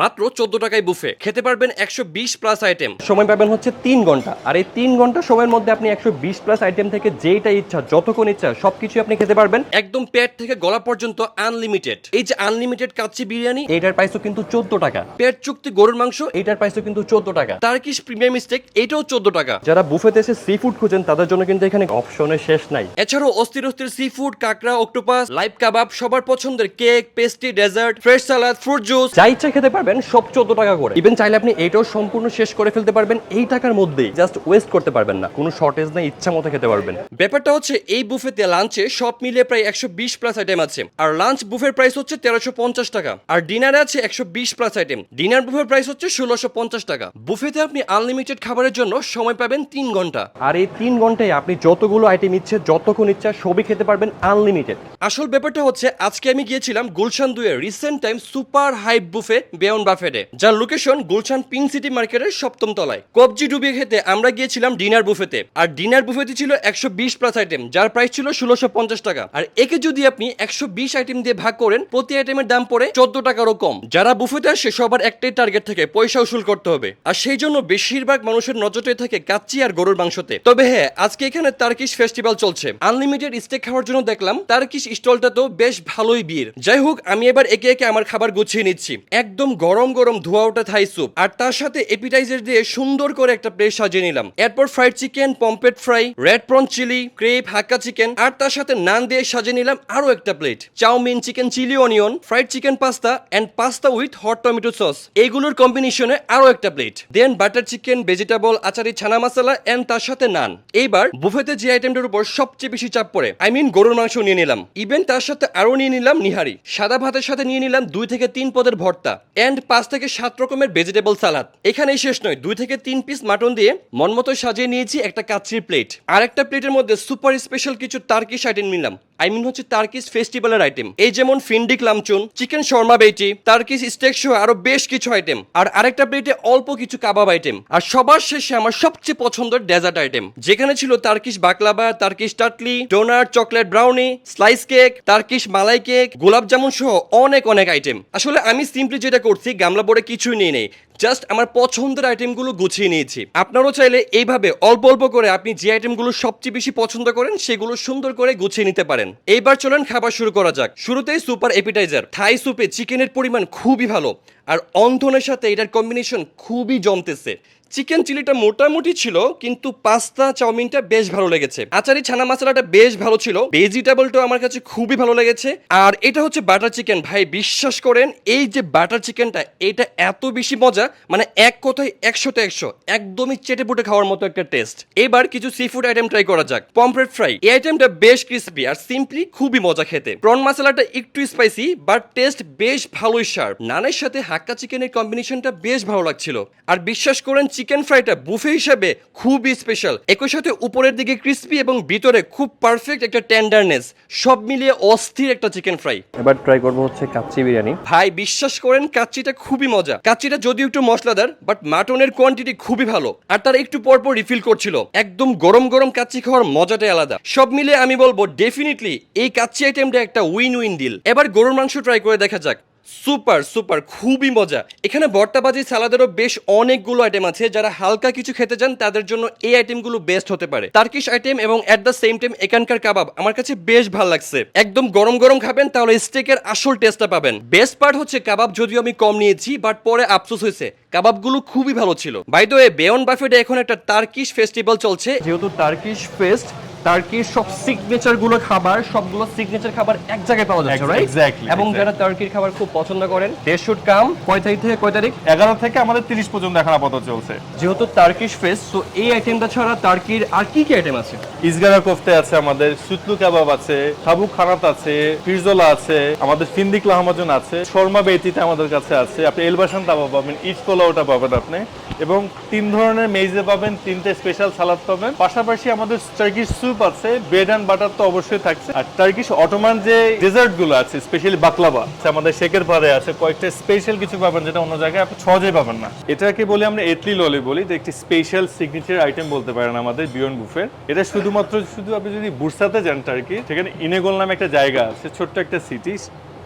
মাত্র চোদ্দ টাকায় বুফে। খেতে পারবেন একশো বিশ প্লাস আইটেম সময় পাবেন হচ্ছে তিন ঘণ্টা। আর এই তিন ঘণ্টা সময়ের মধ্যে আপনি একশো বিশ প্লাস আইটেম থেকে যেইটা ইচ্ছা যতক্ষণ ইচ্ছা সবকিছু আপনি খেতে পারবেন। একদম পেট থেকে গলা পর্যন্ত আনলিমিটেড এই যে আনলিমিটেড কাচ্চি বিরিয়ানি এইটার প্রাইসও কিন্তু চোদ্দ টাকা। পেট চুক্তি গরুর মাংস এইটার প্রাইসও কিন্তু চোদ্দ টাকা। তার টার্কিশ প্রিমিয়াম স্টেক এটাও চোদ্দ টাকা। যারা বুফেতে এসে সি ফুড খুঁজেন তাদের জন্য কিন্তু এখানে অপশনের শেষ নাই। এছাড়াও অস্থির অস্থির সি ফুড কাঁকড়া অক্টোপাস লাইভ কাবাব সবার পছন্দের cake pastry dessert fresh salad fruit juice যা ইচ্ছা খেতে পারবেন সব চোদ্দ টাকা করে। ইভেন চাইলে আপনি এইটাও সম্পূর্ণ শেষ করে ফেলতে পারবেন এই টাকার মধ্যেই। জাস্ট ওয়েস্ট করতে পারবেন না। কোনো শর্টেজ নেই, ইচ্ছা মতো খেতে পারবেন। ব্যাপারটা হচ্ছে, এই বুফেতে লাঞ্চে সব মিলিয়ে প্রায় একশো বিশ প্লাস আইটেম আছে। আর লাঞ্চ বুফের প্রাইস হচ্ছে তেরোশো পঞ্চাশ টাকা। আর ডিনারে আছে একশো বিশ প্লাস আইটেম ডিনার বুফের প্রাইস হচ্ছে ষোলোশো পঞ্চাশ টাকা। বুফেতে আপনি আনলিমিটেড খাবারের জন্য সময় পাবেন তিন ঘণ্টা। আর এই তিন ঘন্টায় আপনি যতগুলো আইটেম ইচ্ছে, যতক্ষণ ইচ্ছা, সবই খেতে পারবেন আনলিমিটেড আসল ব্যাপারটা হচ্ছে, আজকে আমি গিয়েছিলাম গুলশান দুয়ে recent time super hype buffet বেয়ন বাফেটে, যার লোকেশন গুলশান পিঙ্ক সিটি মার্কেটের সপ্তম তলায়। কবজি ডুবিয়ে খেতে আমরা গিয়েছিলাম ডিনার বুফেতে, আর ডিনার বুফেতে ছিল একশো বিশ প্লাস আইটেম যার প্রাইস ছিল ষোলোশো পঞ্চাশ টাকা। আর একে যদি আপনি একশো বিশ আইটেম দিয়ে ভাগ করেন, প্রতি আইটেমের দাম পড়ে চোদ্দ টাকারও কম। যারা বুফেতে আসে, সবার একটাই টার্গেট থাকে, পয়সা উসুল করতে হবে। আর সেই জন্য বেশিরভাগ মানুষের নজরে থাকে কাচ্চি আর গরুর মাংসতে। তবে হ্যাঁ আজকে এখানে তার্কিশ ফেস্টিভ্যাল চলছে। আনলিমিটেড স্টেক খাওয়ার জন্য দেখলাম তার্কিশ স্টলটা তো বেশ ভালোই বীর যাই হোক, আমি এবার একে একে আমার খাবার গুছিয়ে নিচ্ছি। একদম গরম গরম ধোয়া ওঠা থাই স্যুপ। আর তার সাথে এপিটাইজার দিয়ে সুন্দর করে একটা প্লেট সাজিয়ে নিলাম। এরপর fried chicken pomfret fry red prawn chilli crepe Hakka chicken আর তার সাথে নান দিয়ে সাজিয়ে নিলাম আরও একটা plate. Chow mein chicken chilli onion fried chicken pasta and pasta with hot tomato sauce এইগুলোর কম্বিনেশনে আরও একটা plate. Then butter chicken vegetable achari, chana masala and তার সাথে নান। এইবার বুফেতে যে আইটেমটার উপর সবচেয়ে বেশি চাপ পড়ে আই মিন গরুর মাংস নিয়ে নিলাম। ইভেন তার সাথে আরও নিয়ে নিলাম নিহারি। সাদা ভাতের সাথে নিয়ে নিলাম দুই থেকে তিন পদের ভর্তা। এন্ড পাঁচ থেকে সাত রকমের ভেজিটেবল সালাদ এখানেই শেষ নয়, দুই থেকে তিন পিস মাটন দিয়ে মনমতো সাজিয়ে নিয়েছি একটা কাচ্চির প্লেট আর একটা প্লেটের মধ্যে সুপার স্পেশাল কিছু টার্কি আইটেম নিলাম। আই মিন হচ্ছে তার্কিস ফেস্টিভ্যালের আইটেম এই যেমন ফিন্ডিক লামচুন চিকেন শর্মা বেটি তার্কিস স্টেক সহ আরও বেশ কিছু আইটেম আর আরেকটা প্লেটে অল্প কিছু কাবাব আইটেম আর সবার শেষে আমার সবচেয়ে পছন্দের ডেজার্ট আইটেম যেখানে ছিল Turkish baklava Turkish টাটলি doner chocolate brownie slice cake Turkish malai cake gulab jamun সহ অনেক অনেক আইটেম আসলে আমি সিম্পলি যেটা করছি, গামলা বোর্ডে কিছুই নিয়ে নেই। জাস্ট আমার পছন্দের আইটেমগুলো গুছিয়ে নিয়েছি। আপনারও চাইলে এইভাবে অল্প অল্প করে আপনি যে আইটেমগুলো সবচেয়ে বেশি পছন্দ করেন, সেগুলো সুন্দর করে গুছিয়ে নিতে পারেন। এইবার চলেন খাবার শুরু করা যাক। শুরুতেই সুপার এপিটাইজার থাই সুপে চিকেনের পরিমাণ খুবই ভালো। আর অন্ধনের সাথে এটার কম্বিনেশন খুবই জমতেছে। চিকেন চিলিটা মোটামুটি ছিল, কিন্তু পাস্তা চাউমিনটা বেশ ভালো লেগেছে। আচারি ছানা মশলাটা বেশ ভালো ছিল ভেজিটেবলটাও আমার কাছে খুবই ভালো লেগেছে। আর এটা হচ্ছে বাটার চিকেন ভাই, বিশ্বাস করেন, এই যে বাটার চিকেনটা এটা এত বেশি মজা মানে এক কথায় একশোতে একশো, একদমই চেটে পুটে খাওয়ার মতো একটা টেস্ট এবার কিছু সি ফুড আইটেম ট্রাই করা যাক। পমফ্রেট ফ্রাই এই আইটেমটা বেশ ক্রিস্পি আর সিম্পলি খুবই মজা খেতে। প্রন মশলাটা একটু স্পাইসি বাট টেস্ট বেশ ভালোই শার্প নানের সাথে হাক্কা চিকেনের কম্বিনেশনটা বেশ ভালো লাগছিল। আর বিশ্বাস করেন চিকেন ফ্রাইটা বুফে হিসাবে খুবই স্পেশাল একই সাথে উপরের দিকে ক্রিস্পি এবং ভিতরে খুব পারফেক্ট একটা টেন্ডারনেস সব মিলিয়ে অস্থির একটা চিকেন ফ্রাই এবার ট্রাই করব হচ্ছে কাচ্চি বিরিয়ানি। ভাই বিশ্বাস করেন কাচ্চিটা খুবই মজা। কাচ্চিটা যদিও একটু মশলাদার বাট মাটনের কোয়ান্টিটি খুবই ভালো। আর তার একটু পর পর রিফিল করছিল। একদম গরম গরম কাচ্চি খাওয়ার মজাটাই আলাদা। সব মিলে আমি বলব ডেফিনেটলি এই কাচ্চি আইটেমটা একটা উইন উইন ডিল এবার গরুর মাংস ট্রাই করে দেখা যাক। সুপার সুপার, খুবই মজা। এখানে বর্তাবাজি সালাদেরও বেশ অনেকগুলো আইটেম আছে। যারা হালকা কিছু খেতে চান, তাদের জন্য এই আইটেমগুলো বেস্ট হতে পারে। তার্কিশ আইটেম এবং অ্যাট দ্য সেম টাইম এখানকার কাবাব আমার কাছে বেশ ভালো লাগছে। একদম গরম গরম খাবেন, তাহলে স্টেকের আসল টেস্টটা পাবেন। বেস্ট পার্ট হচ্ছে কাবাব যদিও আমি কম নিয়েছি বাট পরে আফসোস হয়েছে। কাবাবগুলো খুবই ভালো ছিল। বাই দ্য ওয়ে বেয়ন বাফেটে এখন একটা তার্কিশ ফেস্টিভ্যাল চলছে। যেহেতু তার্কিশ ফেস্ট টার্কির সব সিগনেচারগুলো খাবার সবগুলো সিগনেচার খাবার এক জায়গায় পাওয়া যাচ্ছে রাইট exactly, এবং যারা টার্কির খাবার খুব পছন্দ করেন দে শুড কাম কয় তারিখ থেকে কয় তারিখ? এগারো থেকে আমাদের তিরিশ পর্যন্ত এখন আপাতত চলছে। যেহেতু টার্কিশ ফেস্ট তো এই আইটেমটা ছাড়া টার্কির আর কি কি আইটেম আছে? ইসগারা কোফতে আছে আমাদের সুতলু কাবাব আছে সাবু খানাত আছে পিরজোলা আছে আমাদের ফিন্দিক লাহমাজন আছে শর্মা বেতিতে আমাদের কাছে আছে। আপনি এলবাসান তাবা পাবেন ইট পোলাওটা পাবেন আপনি। এবং তিন ধরনের মেজে পাবেন তিনটে স্পেশাল সালাদ পাবেন। পাশাপাশি আমাদের টার্কিশ স্যুপ আছে ব্রেড অ্যান্ড বাটার তো অবশ্যই থাকছে। আর টার্কিশ অটোমান যে ডেজার্টগুলো আছে স্পেশালি বাকলাবা আমাদের শেকের পারে আছে, কয়েকটা স্পেশাল কিছু পাবেন যেটা অন্য জায়গায় আপনি সহজেই পাবেন না। এটাকে বলি আমরা এটলি ললি বলি যে একটি স্পেশাল সিগনেচার আইটেম বলতে পারেন আমাদের বিয়ন বুফের এটা শুধুমাত্র, শুধু আপনি যদি বুরসাতে যান টার্কি সেখানে ইনেগোল নামে একটা জায়গা আছে, ছোট্ট একটা সিটি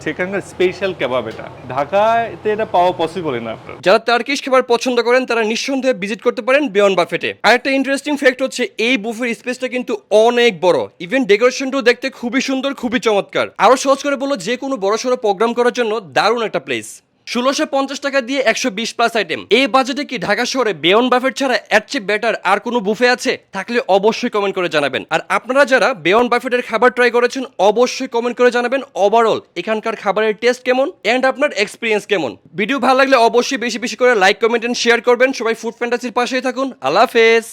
সেখানকার স্পেশাল কেবাব এটা। ঢাকাতে এটা পাওয়া পসিবল না আপনার যারা টার্কিশ খাবার পছন্দ করেন, তারা নিঃসন্দেহে ভিজিট করতে পারেন বিয়ন বাফেটে আরেকটা ইন্টারেস্টিং ফ্যাক্ট হচ্ছে, এই বুফের স্পেসটা কিন্তু অনেক বড়। ইভেন ডেকোরেশনটাও দেখতে খুবই সুন্দর, খুবই চমৎকার। আরও সহজ করে বলল, যে কোনো বড় সড়ো প্রোগ্রাম করার জন্য দারুণ একটা প্লেস ষোলোশো পঞ্চাশ টাকা দিয়ে একশো বিশ প্লাস আইটেম এই বাজেটে কি ঢাকা শহরে বেয়ন বাফেট ছাড়া এর চেয়ে বেটার আর কোনো বুফে আছে? থাকলে অবশ্যই কমেন্ট করে জানাবেন। আর আপনারা যারা বেয়ন বাফেটের খাবার ট্রাই করেছেন, অবশ্যই কমেন্ট করে জানাবেন ওভারঅল এখানকার খাবারের টেস্ট কেমন এন্ড আপনার এক্সপিরিয়েন্স কেমন। ভিডিও ভালো লাগলে অবশ্যই বেশি বেশি করে লাইক কমেন্ট এন্ড শেয়ার করবেন। সবাই ফুড ফ্যান্টাসির পাশেই থাকুন। আল্লাহ হাফেজ।